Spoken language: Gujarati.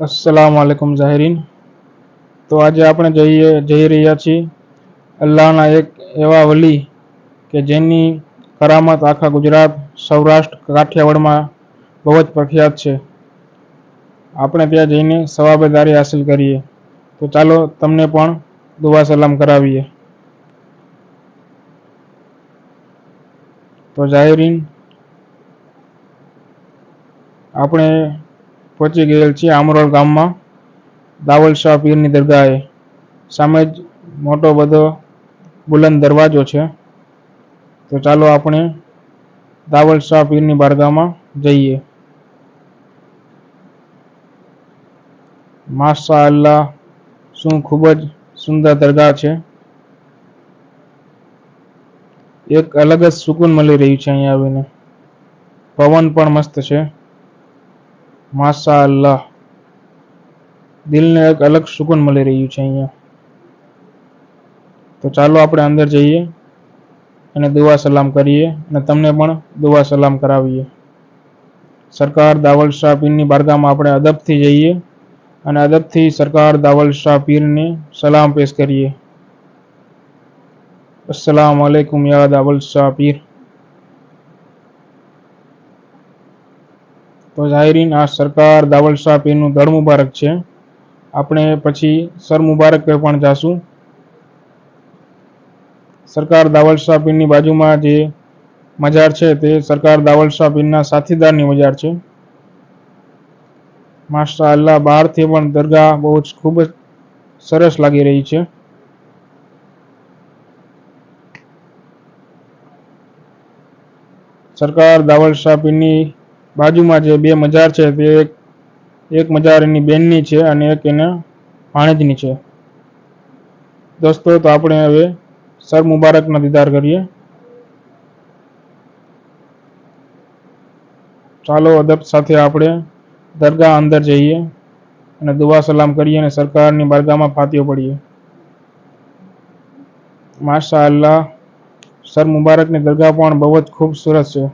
અસ્સલામ આલેકુમ જાહેરીન તો આજે આપણે જઈએ, જઈ રહ્યા છીએ અલ્લાહના એક એવા વલી કે જેની કરામત આખા ગુજરાત, સૌરાષ્ટ્ર, કાઠિયાવાડમાં બહુ જ પ્રખ્યાત છે. આપણે ત્યાં જઈને સવાબેદારી હાસિલ કરીએ. તો ચાલો તમને પણ દુઆ સલામ કરાવીએ. તો જાહેરીન આપણે પહોંચી ગયેલ છીએ આમરોલ ગામમાં. દાવલ શાહ પીરની દરગાહે. સામે જ મોટો બધો બુલંદ દરવાજો છે. તો ચાલો આપણે દાવલ શાહ પીરની બારગામાં જઈએ. માશા અલ્લાહ શું ખૂબ જ સુંદર દરગાહ છે. એક અલગ જ સુકૂન મળી રહ્યું છે અહીંયા આવીને. પવન પણ મસ્ત છે. માશા દિલને એક અલગ સુકૂન મળી રહ્યું છે અહીંયા. તો ચાલો આપણે અંદર જઈએ અને દુઆ સલામ કરીએ અને તમને પણ દુઆ સલામ કરાવીએ. સરકાર દાવલ શાહ પીરની બારગામાં આપણે અદબથી જઈએ અને અદબથી સરકાર દાવલ શાહ પીરને સલામ પેશ કરીએ. અસલામ વાલેકુમ યા દાવલ શાહ પીર. તો જાહેરીન આ સરકાર દાવલ શાહ પીરનું દળ મુબારક છે. આપણે પછી સર મુબારક પણ જાશું. સરકાર દાવલ શાહ પીરની બાજુમાં જે મજાર છે તે સરકાર દાવલ શાહ પીરના સાથીદારની મજાર છે. માસ્ટર અલ્લાહ બહારથી પણ દરગાહ બહુ જ ખૂબ જ સરસ લાગી રહી છે. સરકાર દાવલ શાહ પીરની બાજુમાં જે બે મજાર છે તે એક એક મજાર એની બેનની છે અને એક એના ભાણેજની છે. દોસ્તો, તો આપણે હવે સર મુબારકના દીદાર કરીએ. ચાલો, અદબ સાથે આપણે દરગાહ અંદર જઈએ અને દુવા સલામ કરીએ અને સરકારની બારગાહમાં ફાતીઓ પડીએ. માશા અલ્લાહ સર મુબારકની દરગાહ પણ બહુ જ ખૂબસૂરત છે.